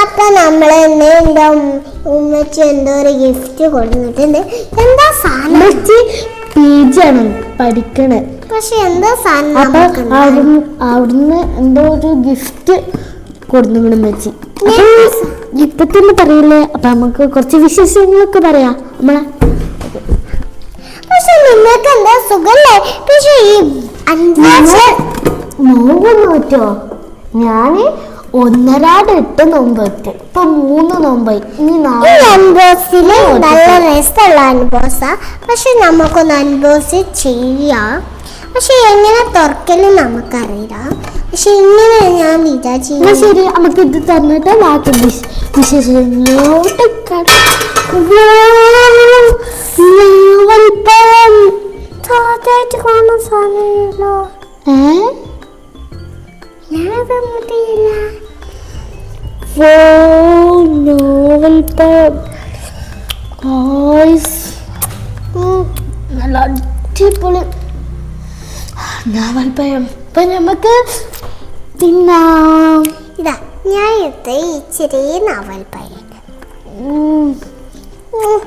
അപ്പൊ നമ്മൾ ഇന്ന് എന്റെ ഉമ്മച്ചി എന്തോ ഒരു ഗിഫ്റ്റ് കൊടുത്തിട്ടുണ്ട്. എന്താ സാധനം? പി ജി ആണ് പഠിക്കണേ. പക്ഷെ എന്താ സാധനം അപ്പൊ അവിടുന്ന് എന്തോ ഒരു ഗിഫ്റ്റ് കൊടുന്നു ഉമ്മച്ചി. ഇപ്പൊ തന്നെ പറയില്ലേ? അപ്പൊ നമുക്ക് കുറച്ച് വിശേഷങ്ങളൊക്കെ പറയാം. നമ്മളെ പക്ഷെ നിങ്ങൾക്ക് എന്താ സുഖല്ലേ? പക്ഷെ ഈ നോമ്പ് നോറ്റോ ഞാൻ ഒന്നരാട് എട്ട് നോമ്പ് ഇപ്പൊ മൂന്ന് നോമ്പായി ഇനി അൻബോസിൽ നല്ല രസമുള്ള അൻബോസാ പക്ഷെ നമുക്കൊന്ന് അൻബോസ് ചെയ്യാം പക്ഷെ എങ്ങനെ തുറക്കലും നമുക്കറിയില്ല പക്ഷെ ഇങ്ങനെ ഞാൻ വിചാരിച്ചു ശരി നമുക്ക് ഇത് തന്നിട്ട് ബാക്കി വിശ- ഗോയ്സ് നല്ല അടിപൊളി ഞാൻ വൽപ്പയം ഇപ്പൊ നമുക്ക് തിന്നാം ഇതാ ഞാൻ എടുത്ത ഇച്ചിരി ചെറിയ നവൽ പയ്യൻ ഉം. ഉം.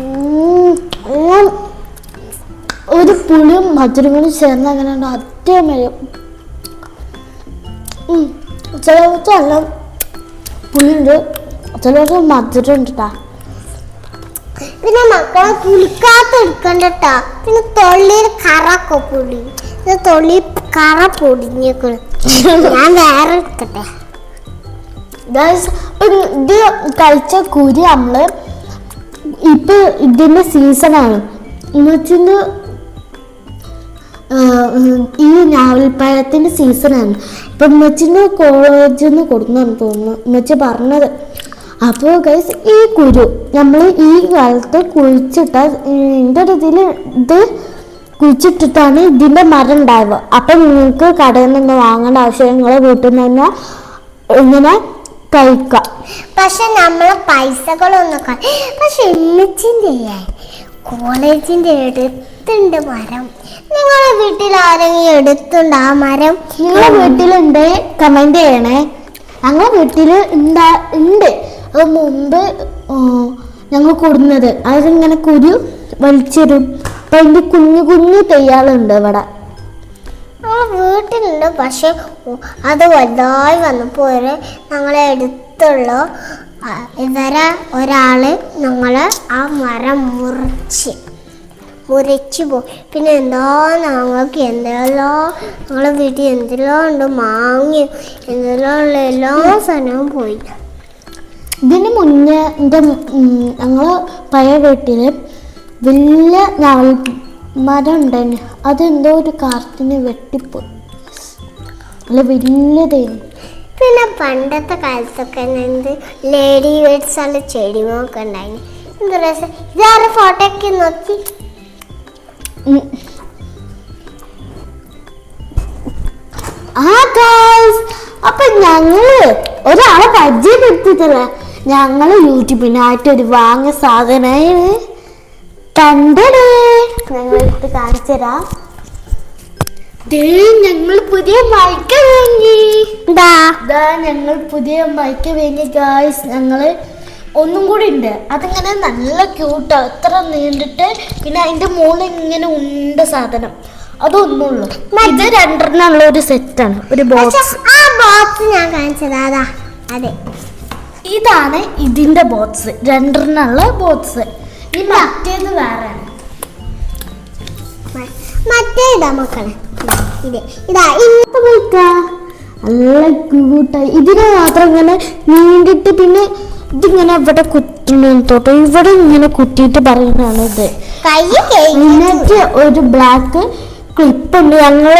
ഉം. ഒരു പുളിയും മധുരങ്ങളും ചേർന്ന് അങ്ങനെ ഉണ്ട് അത്യമയം ചിലവർക്ക് നല്ല പുളിയുണ്ട് ചിലവർക്ക് മധുരം ഉണ്ട് ട്ടാ. പിന്നെ മക്കളെ പുളിക്കാത്ത എടുക്കണ്ടട്ടാ. പിന്നെ തൊള്ളിയിൽ കറൊക്കെ പൊടി പിന്നെ തൊള്ളി കറ പൊടിഞ്ഞേക്കണ്. ഞാൻ വേറെ എടുക്കട്ടെ. ഇത് കഴിച്ച കുരി നമ്മൾ ഇപ്പൊ ഇതിന്റെ സീസണാണ് എന്നുവെച്ചാൽ ഈ ഞാവൽപ്പഴത്തിന്റെ സീസണാണ്. ഇപ്പം മെച്ചിന് കോളേജിൽ നിന്ന് കൊടുന്നാണ് തോന്നുന്നു. മെച്ച പറഞ്ഞത്. അപ്പോൾ ഗൈസ് ഈ കുരു നമ്മൾ ഈ കാലത്ത് കുഴിച്ചിട്ട എന്റെ ഒരു ഇതിൽ ഇത് കുഴിച്ചിട്ടിട്ടാണ് ഇതിന്റെ മരം ഉണ്ടാവുക. അപ്പം നിങ്ങൾക്ക് കടയിൽ നിന്ന് വാങ്ങേണ്ട ആവശ്യം നിങ്ങളെ വീട്ടിൽ നിന്ന് തന്നെ ഇങ്ങനെ കഴിക്കാം പക്ഷെ നമ്മൾ പൈസകളൊന്നും പക്ഷെ കോളേജിന്റെ അടുത്തുണ്ട് മരം. നിങ്ങളെ വീട്ടിൽ ആരെങ്കിലും എടുത്തുണ്ട് ആ മരം? നിങ്ങളെ വീട്ടിലുണ്ട്? കമന്റ് ചെയ്യണേ. ഞങ്ങളെ വീട്ടിൽ ഉണ്ടാ ഉണ്ട്. അത് മുമ്പ് ഞങ്ങൾ കൊടുന്നത്. അതിങ്ങനെ കുരു വലിച്ചിടും. അപ്പൊ അതിന്റെ കുഞ്ഞു കുഞ്ഞു തെയ്യാളുണ്ട് ഇവിടെ. വീട്ടിലുണ്ട്. പക്ഷെ അത് വലുതായി വന്നപ്പോൾ ഒരു ഞങ്ങളെ അടുത്തുള്ള ഇവരെ ഒരാൾ ഞങ്ങളെ ആ മരം മുറിച്ച്. മുറിച്ച് പോയി പിന്നെ എന്തോ ഞങ്ങൾക്ക് എന്തെല്ലോ ഞങ്ങളെ വീട്ടിൽ എന്തെല്ലോ ഉണ്ട് മാങ്ങ എന്തെല്ലോ ഉള്ള എല്ലാ സാധനവും പോയി ഇതിന് മുന്നേ എന്റെ ഞങ്ങൾ പഴയ വീട്ടിൽ വലിയ ഞവൽ മരം ഉണ്ടായിരുന്നു അതെന്തോ ഒരു കാർത്തിന് വെട്ടിപ്പോയി. അല്ല വലിയതായിരുന്നു. പിന്നെ പണ്ടത്തെ കാലത്തൊക്കെ എന്ത് ലേഡി ബേഡ്സ് ഉള്ള ചെടിമൊക്കെ ഉണ്ടായിരുന്നു എന്താ രസം. ഇതാരെ ഫോട്ടോ ഒക്കെ നോക്കി. ആ ഗൈസ് അപ്പൊ ഞങ്ങൾ ഒരാളെ പരിചയപ്പെടുത്തിട്ടില്ല ഞങ്ങൾ യൂട്യൂബിനായിട്ട് ഒരു വാങ്ങിയ സാധനമാണ് കണ്ടടേ ഞങ്ങളെടുത്ത് കാണിച്ചു കാണിച്ചരാ ഞങ്ങൾ പുതിയ മൈക്ക് വാങ്ങി. ഞങ്ങൾ പുതിയ മൈക്ക് വാങ്ങി ഗായ്സ് ഞങ്ങൾ ഒന്നും കൂടി ഉണ്ട്. അതിങ്ങനെ നല്ല ക്യൂട്ടാ അത്ര നീണ്ടിട്ട് പിന്നെ അതിന്റെ മുകളിൽ ഇങ്ങനെ ഉണ്ട് സാധനം. അതൊന്നുള്ളൂ ഇത് രണ്ടെണ്ണമുള്ള ഒരു സെറ്റാണ് ഒരു ബോക്സ് ആ ബോക്സ് ഞാൻ കാണിച്ചത്. അതാ. ഇതാണ് ഇതിന്റെ ബോക്സ് രണ്ടെണ്ണമുള്ള ബോക്സ് ഈ മറ്റേത് വേറെയാണ് മറ്റേതാ മക്കളെ. ഇത്. ഇതാ ഇന്ന് ഇത് മൈക്ക നല്ല ക്യൂട്ടായി ഇതിനെ മാത്രം ഇങ്ങനെ നീണ്ടിട്ട് പിന്നെ ഇതിങ്ങനെ ഇവിടെ തൊട്ട് ഇവിടെ ഇങ്ങനെ കുത്തിയിട്ട് പറയുന്നതാണ് ഇത്. എന്നിട്ട് ഒരു ബ്ലാക്ക് ക്ലിപ്പ് ഉണ്ട്. ഞങ്ങൾ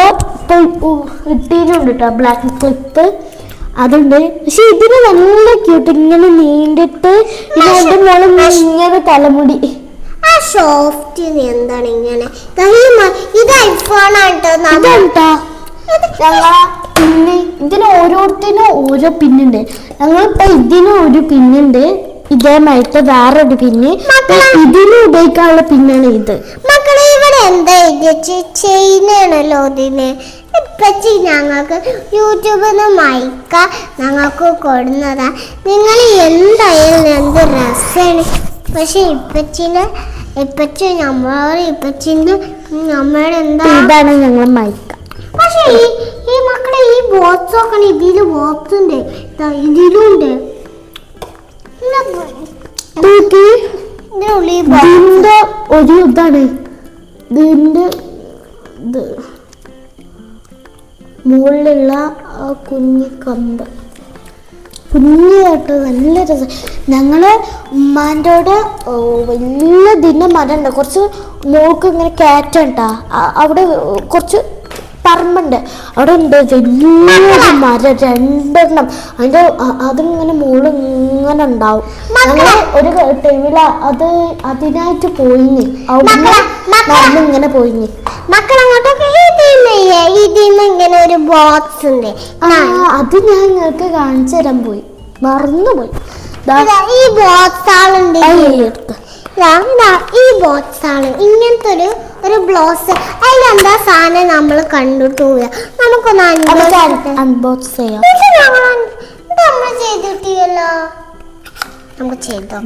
കിട്ടിയിട്ടുണ്ട് കേട്ടോ ബ്ലാക്ക് ക്ലിപ്പ് അതുണ്ട്. പക്ഷെ ഇതിന് നല്ല ക്യൂട്ട് ഇങ്ങനെ നീണ്ടിട്ട് ഇതിന്റെ ഇങ്ങനെ തലമുടി. ആ സോഫ്റ്റ് എന്താണ് ഇങ്ങനെ? ഇത് ഐഫോൺ ആണ് ഞങ്ങള പിന്നെ ഇതിന് ഓരോരുത്തരും ഓരോ പിന്നുണ്ട്. ഞങ്ങളിപ്പോ ഇതിന് ഒരു പിന്നുണ്ട്. ഇതേമായിട്ട് വേറൊരു പിന്ന്. ഇതിന് ഉപയോഗിക്കാനുള്ള പിന്നാണ് ഇത്. മക്കളെ ഇവിടെ എന്താ എഴുതിച്ച് ഇതിന്. ഇപ്പച്ചി ഞങ്ങൾക്ക് യൂട്യൂബിൽ നിന്ന് മയക്ക ഞങ്ങൾക്ക് കൊടുന്നതാ. നിങ്ങൾ എന്തായാലും എന്ത് രസമാണ് പക്ഷെ ഇപ്പച്ചിനെ ഇപ്പച്ചി നമ്മളോട് ഇപ്പച്ചിന് നമ്മളെന്താ ഇതാണ് ഞങ്ങൾ മൈക്ക. പക്ഷെ ഈ ഈ മക്കളെ ഈ ബോക്സ് നോക്കണ ഇതിൽ ബോക്സ് ഉണ്ട് ദാ ഇതിലും ഉണ്ട് നോക്കി ഇതിനുള്ളിൽ ബോക്സ് ഇതിന്റെ ഒരു ഇതാണ്. ഇതിന്റെ ഇത്. മുകളിലുള്ള ആ കുഞ്ഞി കമ്പ്. കുഞ്ഞായിട്ട് നല്ല രസം. ഞങ്ങൾ ഉമ്മാന്റോട് വലിയ ദിനം മരം ഉണ്ട്. കുറച്ച് മോൾക്ക് ഇങ്ങനെ കയറ്റണ്ടാ. അവിടെ കുറച്ച് പറമ്പുണ്ട്. അവിടെ ഉണ്ട് വലിയൊരു മരം രണ്ടെണ്ണം. അതിന്റെ അ- അതിങ്ങനെ മുകളിൽ ഇങ്ങനെ ഉണ്ടാവും ഞങ്ങൾ ഒരു ടൈമിൽ അത് അതിനായിട്ട് പോയിന്. അവിടെ. നടന്ന് ഇങ്ങനെ പോയിന്. ഇങ്ങനെ ഒരു ബോക്സ് ഉണ്ട് അത് ഞാൻ നിങ്ങൾക്ക് കാണിച്ചു തരാൻ പോയി. മറന്നുപോയി. ഈ ബോക്സ് ആളുണ്ട് ഇതിൽ. ഈ ബോക്സ് ആണ്. ഇങ്ങനത്തെ ഒരു ഒരു ബ്ലൗസ് അതിലെന്താ സാധനം നമ്മൾ കണ്ടിട്ടില്ല നമുക്കൊന്ന് അൺബോക്സ് ചെയ്യാം. ഇത് നമ്മൾ ചെയ്തിട്ടില്ലല്ലോ. നമുക്ക് ചെയ്തോ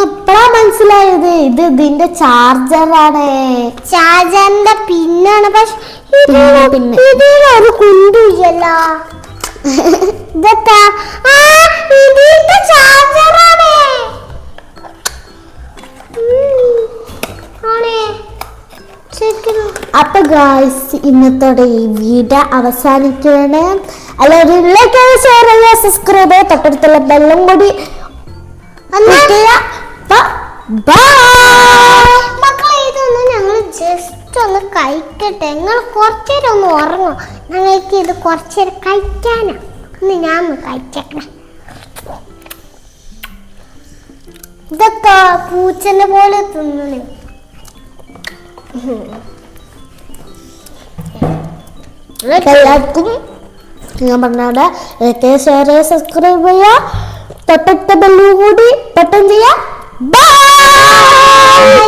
അപ്പഴാ മനസ്സിലായത്. ഇത് ഇതിന്റെ ചാർജറാണ് ചാർജറിന്റെ പിന്നാണ്. പക്ഷെ. ഇതിലൊരു കുണ്ടില്ലല്ലോ അപ്പൊ ഗായ്സ് ഇന്നത്തോടെ ഈ വീഡിയോ അവസാനിക്കുകയാണ്. അല്ലെങ്കിൽ ഷെയർ ചെയ്യുക സബ്സ്ക്രൈബ് ചെയ്യുക തൊട്ടടുത്തുള്ള ബെല്ലും കൂടി മക്കളെ ഞങ്ങൾ ജസ്റ്റ് ഒന്ന് കഴിക്കട്ടെ. നിങ്ങൾ കുറച്ചേരം ഒന്ന് ഉറങ്ങും ഞങ്ങൾക്ക് ഇത് കുറച്ചേരം കഴിക്കാനാ. ഒന്ന് ഞാൻ കഴിച്ചേക്കണം ഇതൊക്കെ പൂച്ചനെ പോലെ തിന്നണേ? എല്ലാവർക്കും ഞാൻ പറഞ്ഞവിടെ ലൈക്ക് ഷെയർ സബ്സ്ക്രൈബ് ചെയ്യുക തൊട്ടടുത്ത ബെല്ലും കൂടി പെട്ടെന്ന് ചെയ്യുക. ബൈ